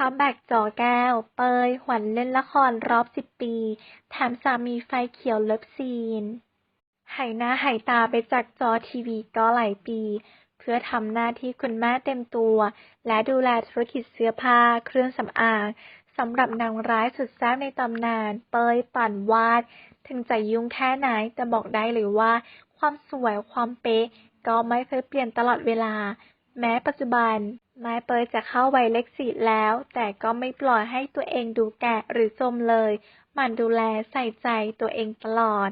คัมแบ็กจอแก้ว เปยหวันเล่นละครรอบสิบปี แถมสามีไฟเขียวเลิฟซีน หายหน้าหายตาไปจากจอทีวีก็หลายปี เพื่อทำหน้าที่คุณแม่เต็มตัว และดูแลธุรกิจเสื้อผ้า เครื่องสำอางสำหรับนางร้ายสุดแซ่บในตำนาน เปยปั่นวาด ถึงจะยุ่งแค่ไหนแต่บอกได้เลยว่า ความสวยความเป๊ะก็ไม่เคยเปลี่ยนตลอดเวลา แม้ปัจจุบันไม้เปยจะเข้าวัยเลขสี่แล้ว แต่ก็ไม่ปล่อยให้ตัวเองดูแก่หรือจมเลย หมั่นดูแลใส่ใจตัวเองตลอด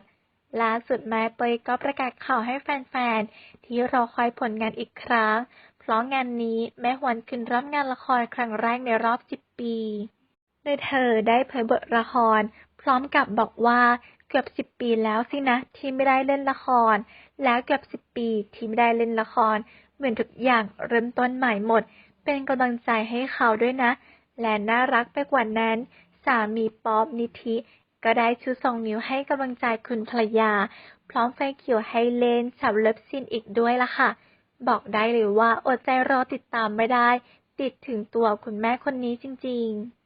ล่าสุดแม้เปยก็ประกาศข่าวให้แฟนๆ ที่รอคอยผลงานอีกครั้ง เพราะงานนี้แม่หวนขึ้นรับงานละครครั้งแรกในรอบ 10 ปี โดยเธอได้เผยบทละคร พร้อมกับบอกว่าเกือบ 10 ปีแล้วสินะที่ไม่ได้เล่นละคร แล้วเกือบ 10 ปีที่ไม่ได้เล่นละคร มือนทุกอย่างเริ่มต้นใหม่หมด เป็นกำลังใจให้เขาด้วยนะ และน่ารักไปกว่านั้น สามีป๊อบนิธิก็ได้ชูสองนิ้วให้กำลังใจคุณภรรยา พร้อมไฟเขียวให้เลนฉับเลิฟซีนอีกด้วยล่ะค่ะ บอกได้เลยว่าอดใจรอติดตามไม่ได้ ติดถึงตัวคุณแม่คนนี้จริง ๆ